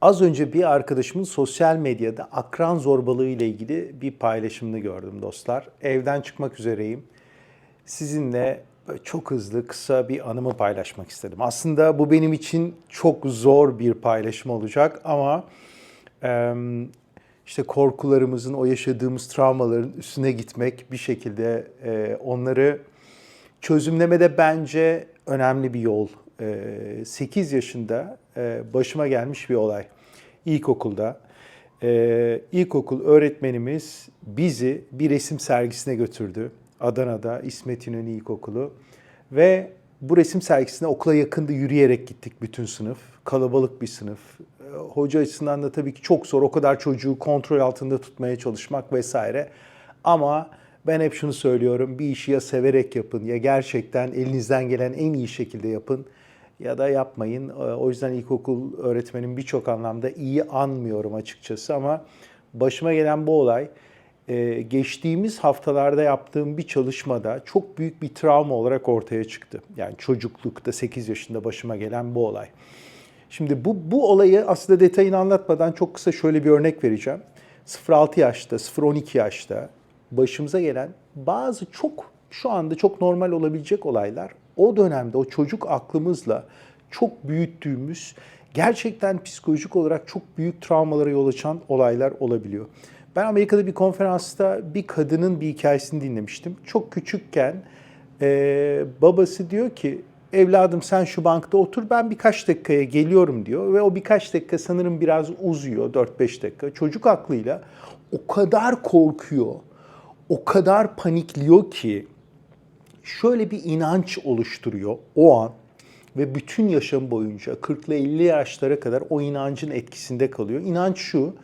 Az önce bir arkadaşımın sosyal medyada akran zorbalığı ile ilgili bir paylaşımını gördüm dostlar. Evden çıkmak üzereyim. Sizinle çok hızlı kısa bir anımı paylaşmak istedim. Aslında bu benim için çok zor bir paylaşım olacak ama işte korkularımızın, o yaşadığımız travmaların üstüne gitmek bir şekilde onları çözümlemede bence önemli bir yol. Ee, 8 yaşında e, başıma gelmiş bir olay. İlkokulda. Ee, ilkokul öğretmenimiz bizi bir resim sergisine götürdü. Adana'da İsmet İnönü İlkokulu. Ve bu resim sergisine okula yakında yürüyerek gittik bütün sınıf. Kalabalık bir sınıf. Ee, Hoca açısından da tabii ki çok zor. O kadar çocuğu kontrol altında tutmaya çalışmak vesaire. Ama ben hep şunu söylüyorum. Bir işi ya severek yapın ya gerçekten elinizden gelen en iyi şekilde yapın ya da yapmayın. Ee, O yüzden ilkokul öğretmenim birçok anlamda iyi anmıyorum açıkçası ama başıma gelen bu olay e, geçtiğimiz haftalarda yaptığım bir çalışmada çok büyük bir travma olarak ortaya çıktı. Yani çocuklukta 8 yaşında başıma gelen bu olay. Şimdi bu, bu olayı aslında detayını anlatmadan çok kısa şöyle bir örnek vereceğim. 0-6 yaşta, 0-12 yaşta başımıza gelen bazı çok şu anda çok normal olabilecek olaylar o dönemde o çocuk aklımızla çok büyüttüğümüz gerçekten psikolojik olarak çok büyük travmalara yol açan olaylar olabiliyor. Ben Amerika'da bir konferansta bir kadının bir hikayesini dinlemiştim. Çok küçükken e, babası diyor ki evladım sen şu bankta otur ben birkaç dakikaya geliyorum diyor. Ve o birkaç dakika sanırım biraz uzuyor 4-5 dakika. Çocuk aklıyla o kadar korkuyor, o kadar panikliyor ki şöyle bir inanç oluşturuyor o an ve bütün yaşam boyunca 40 ile 50 yaşlara kadar o inancın etkisinde kalıyor. İnanç şu,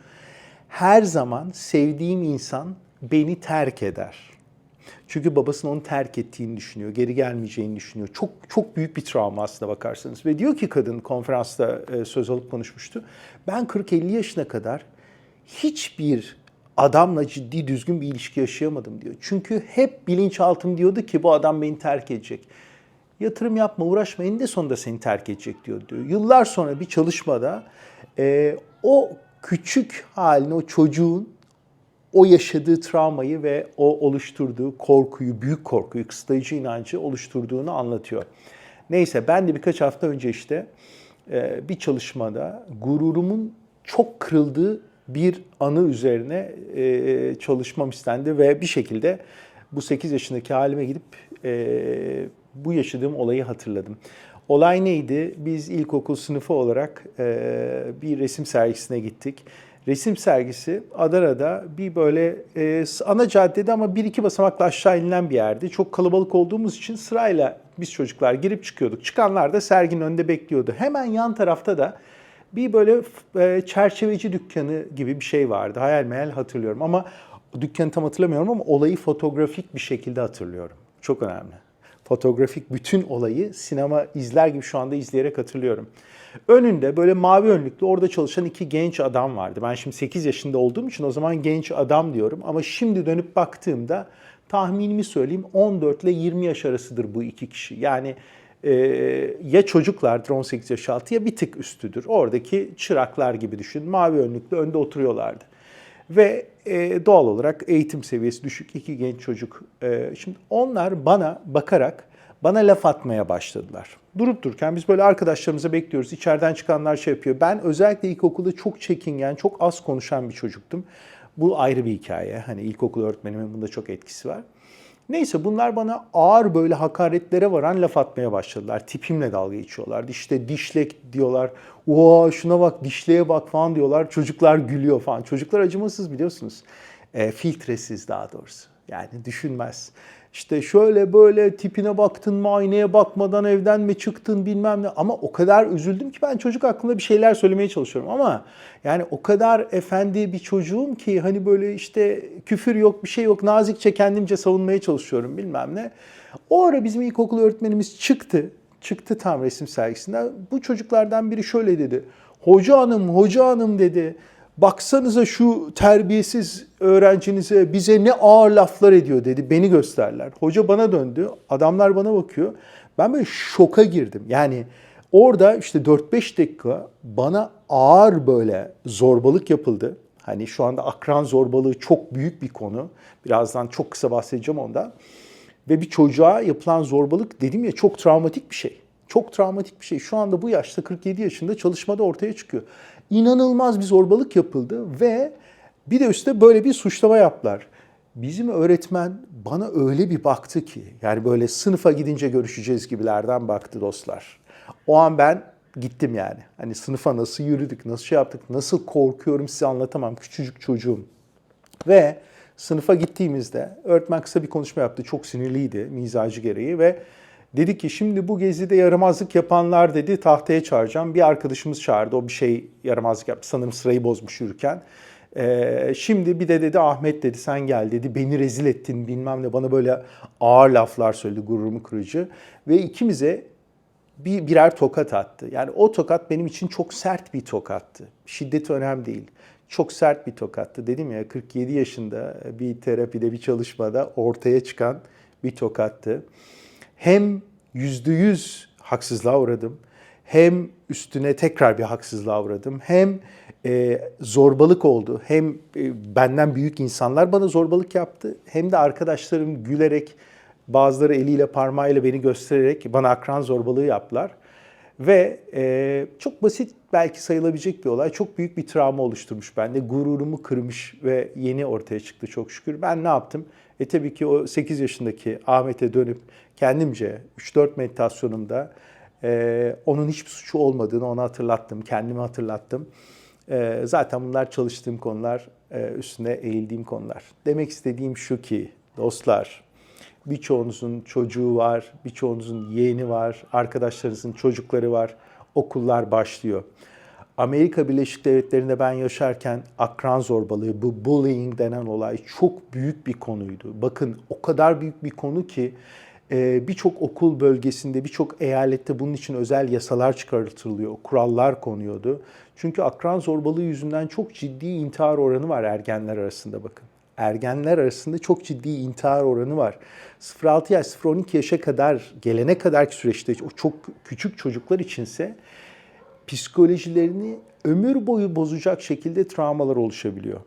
her zaman sevdiğim insan beni terk eder. Çünkü babasının onu terk ettiğini düşünüyor, geri gelmeyeceğini düşünüyor. Çok çok büyük bir travma aslında bakarsanız. Ve diyor ki kadın konferansta e, söz alıp konuşmuştu. Ben 40-50 yaşına kadar hiçbir adamla ciddi düzgün bir ilişki yaşayamadım diyor. Çünkü hep bilinçaltım diyordu ki bu adam beni terk edecek. Yatırım yapma, uğraşma eninde sonunda seni terk edecek diyor. diyor. Yıllar sonra bir çalışmada e, o küçük halini, o çocuğun o yaşadığı travmayı ve o oluşturduğu korkuyu, büyük korkuyu, kısıtlayıcı inancı oluşturduğunu anlatıyor. Neyse ben de birkaç hafta önce işte e, bir çalışmada gururumun çok kırıldığı bir anı üzerine e, çalışmam istendi ve bir şekilde bu 8 yaşındaki halime gidip e, bu yaşadığım olayı hatırladım. Olay neydi? Biz ilkokul sınıfı olarak e, bir resim sergisine gittik. Resim sergisi Adana'da bir böyle e, ana caddede ama bir iki basamakla aşağı inilen bir yerdi. Çok kalabalık olduğumuz için sırayla biz çocuklar girip çıkıyorduk. Çıkanlar da serginin önünde bekliyordu. Hemen yan tarafta da bir böyle e, çerçeveci dükkanı gibi bir şey vardı. Hayal meyal hatırlıyorum ama dükkanı tam hatırlamıyorum ama olayı fotoğrafik bir şekilde hatırlıyorum. Çok önemli. Fotoğrafik bütün olayı sinema izler gibi şu anda izleyerek hatırlıyorum. Önünde böyle mavi önlüklü orada çalışan iki genç adam vardı. Ben şimdi 8 yaşında olduğum için o zaman genç adam diyorum. Ama şimdi dönüp baktığımda tahminimi söyleyeyim 14 ile 20 yaş arasıdır bu iki kişi. Yani e, ya çocuklardır 18 yaş altı ya bir tık üstüdür. Oradaki çıraklar gibi düşün. Mavi önlüklü önde oturuyorlardı. Ve e, doğal olarak eğitim seviyesi düşük iki genç çocuk. E, şimdi onlar bana bakarak bana laf atmaya başladılar. Durup dururken biz böyle arkadaşlarımıza bekliyoruz. İçeriden çıkanlar şey yapıyor. Ben özellikle ilkokulda çok çekingen, çok az konuşan bir çocuktum. Bu ayrı bir hikaye. Hani ilkokul öğretmenimin bunda çok etkisi var. Neyse bunlar bana ağır böyle hakaretlere varan laf atmaya başladılar. Tipimle dalga geçiyorlardı. İşte dişlek diyorlar. Oha şuna bak dişleye bak falan diyorlar. Çocuklar gülüyor falan. Çocuklar acımasız biliyorsunuz. E, filtresiz daha doğrusu. Yani düşünmez. İşte şöyle böyle tipine baktın mı aynaya bakmadan evden mi çıktın bilmem ne. Ama o kadar üzüldüm ki ben çocuk hakkında bir şeyler söylemeye çalışıyorum. Ama yani o kadar efendi bir çocuğum ki hani böyle işte küfür yok bir şey yok nazikçe kendimce savunmaya çalışıyorum bilmem ne. O ara bizim ilkokul öğretmenimiz çıktı. Çıktı tam resim sergisinden. Bu çocuklardan biri şöyle dedi. Hoca hanım, hoca hanım dedi. Baksanıza şu terbiyesiz öğrencinize bize ne ağır laflar ediyor dedi. Beni gösterler. Hoca bana döndü. Adamlar bana bakıyor. Ben böyle şoka girdim. Yani Orada işte 4-5 dakika bana ağır böyle zorbalık yapıldı. Hani şu anda akran zorbalığı çok büyük bir konu. Birazdan çok kısa bahsedeceğim ondan. Ve bir çocuğa yapılan zorbalık dedim ya çok travmatik bir şey. Çok travmatik bir şey. Şu anda bu yaşta 47 yaşında çalışmada ortaya çıkıyor. İnanılmaz bir zorbalık yapıldı ve bir de üstte böyle bir suçlama yaptılar. Bizim öğretmen bana öyle bir baktı ki yani böyle sınıfa gidince görüşeceğiz gibilerden baktı dostlar. O an ben gittim yani. Hani sınıfa nasıl yürüdük, nasıl şey yaptık, nasıl korkuyorum size anlatamam. Küçücük çocuğum. Ve sınıfa gittiğimizde öğretmen kısa bir konuşma yaptı. Çok sinirliydi mizacı gereği ve dedi ki şimdi bu gezide yaramazlık yapanlar dedi tahtaya çağıracağım. Bir arkadaşımız çağırdı. O bir şey yaramazlık yaptı. Sanırım sırayı bozmuş yürürken. Ee, şimdi bir de dedi Ahmet dedi sen gel dedi. Beni rezil ettin bilmem ne. Bana böyle ağır laflar söyledi gururumu kırıcı. Ve ikimize bir birer tokat attı. Yani o tokat benim için çok sert bir tokattı. Şiddeti önemli değil. Çok sert bir tokattı. Dedim ya 47 yaşında bir terapide bir çalışmada ortaya çıkan bir tokattı. Hem yüzde yüz haksızlığa uğradım. Hem üstüne tekrar bir haksızlığa uğradım. Hem e, zorbalık oldu. Hem e, benden büyük insanlar bana zorbalık yaptı. Hem de arkadaşlarım gülerek bazıları eliyle parmağıyla beni göstererek bana akran zorbalığı yaptılar. Ve e, çok basit belki sayılabilecek bir olay. Çok büyük bir travma oluşturmuş bende. Gururumu kırmış ve yeni ortaya çıktı çok şükür. Ben ne yaptım? E tabii ki o 8 yaşındaki Ahmet'e dönüp kendimce 3-4 meditasyonumda e, onun hiçbir suçu olmadığını ona hatırlattım. Kendimi hatırlattım. E, zaten bunlar çalıştığım konular, e, üstüne eğildiğim konular. Demek istediğim şu ki dostlar, Birçoğunuzun çocuğu var, birçoğunuzun yeğeni var, arkadaşlarınızın çocukları var. Okullar başlıyor. Amerika Birleşik Devletleri'nde ben yaşarken akran zorbalığı, bu bullying denen olay çok büyük bir konuydu. Bakın o kadar büyük bir konu ki e, birçok okul bölgesinde, birçok eyalette bunun için özel yasalar çıkartılıyor, kurallar konuyordu. Çünkü akran zorbalığı yüzünden çok ciddi intihar oranı var ergenler arasında bakın ergenler arasında çok ciddi intihar oranı var. 0-6 yaş, 0-12 yaşa kadar gelene kadarki süreçte o çok küçük çocuklar içinse psikolojilerini ömür boyu bozacak şekilde travmalar oluşabiliyor.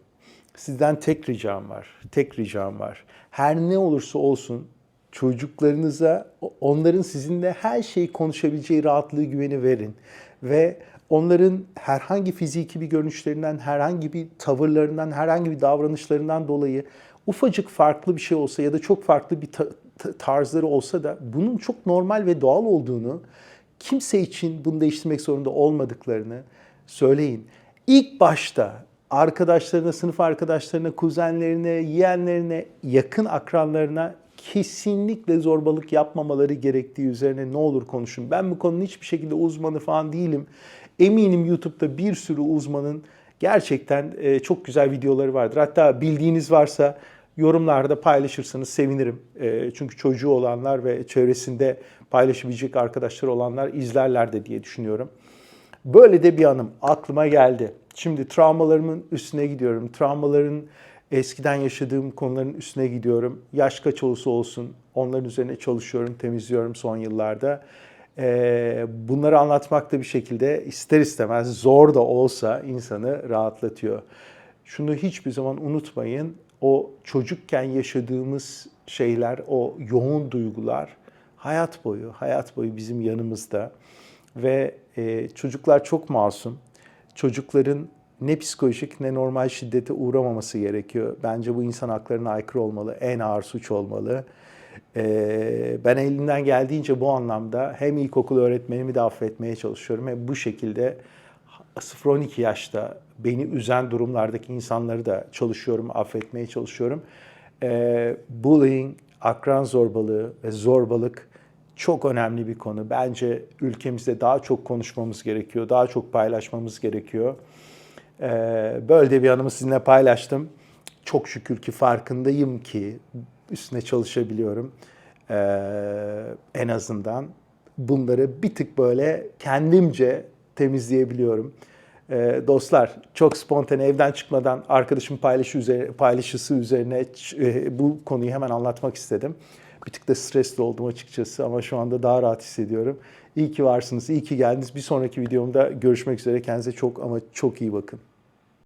Sizden tek ricam var. Tek ricam var. Her ne olursa olsun çocuklarınıza onların sizinle her şeyi konuşabileceği rahatlığı güveni verin ve onların herhangi fiziki bir görünüşlerinden, herhangi bir tavırlarından, herhangi bir davranışlarından dolayı ufacık farklı bir şey olsa ya da çok farklı bir tarzları olsa da bunun çok normal ve doğal olduğunu, kimse için bunu değiştirmek zorunda olmadıklarını söyleyin. İlk başta arkadaşlarına, sınıf arkadaşlarına, kuzenlerine, yeğenlerine, yakın akranlarına kesinlikle zorbalık yapmamaları gerektiği üzerine ne olur konuşun. Ben bu konunun hiçbir şekilde uzmanı falan değilim. Eminim YouTube'da bir sürü uzmanın gerçekten e, çok güzel videoları vardır. Hatta bildiğiniz varsa yorumlarda paylaşırsanız sevinirim. E, çünkü çocuğu olanlar ve çevresinde paylaşabilecek arkadaşlar olanlar izlerler de diye düşünüyorum. Böyle de bir anım aklıma geldi. Şimdi travmalarımın üstüne gidiyorum. Travmaların eskiden yaşadığım konuların üstüne gidiyorum. Yaş kaç olursa olsun onların üzerine çalışıyorum, temizliyorum son yıllarda. Ee, bunları anlatmak da bir şekilde ister istemez zor da olsa insanı rahatlatıyor. Şunu hiçbir zaman unutmayın. O çocukken yaşadığımız şeyler, o yoğun duygular hayat boyu, hayat boyu bizim yanımızda. Ve e, çocuklar çok masum. Çocukların ne psikolojik ne normal şiddete uğramaması gerekiyor. Bence bu insan haklarına aykırı olmalı, en ağır suç olmalı. Ee, ben elimden geldiğince bu anlamda hem ilkokul öğretmenimi de affetmeye çalışıyorum hem bu şekilde 0-12 yaşta beni üzen durumlardaki insanları da çalışıyorum, affetmeye çalışıyorum. Ee, bullying, akran zorbalığı ve zorbalık çok önemli bir konu. Bence ülkemizde daha çok konuşmamız gerekiyor, daha çok paylaşmamız gerekiyor. Ee, böyle de bir anımı sizinle paylaştım. Çok şükür ki farkındayım ki üstüne çalışabiliyorum. Ee, en azından bunları bir tık böyle kendimce temizleyebiliyorum. Ee, dostlar çok spontane evden çıkmadan arkadaşım paylaşı üzerine, paylaşısı üzerine e, bu konuyu hemen anlatmak istedim. Bir tık da stresli oldum açıkçası ama şu anda daha rahat hissediyorum. İyi ki varsınız, iyi ki geldiniz. Bir sonraki videomda görüşmek üzere. Kendinize çok ama çok iyi bakın.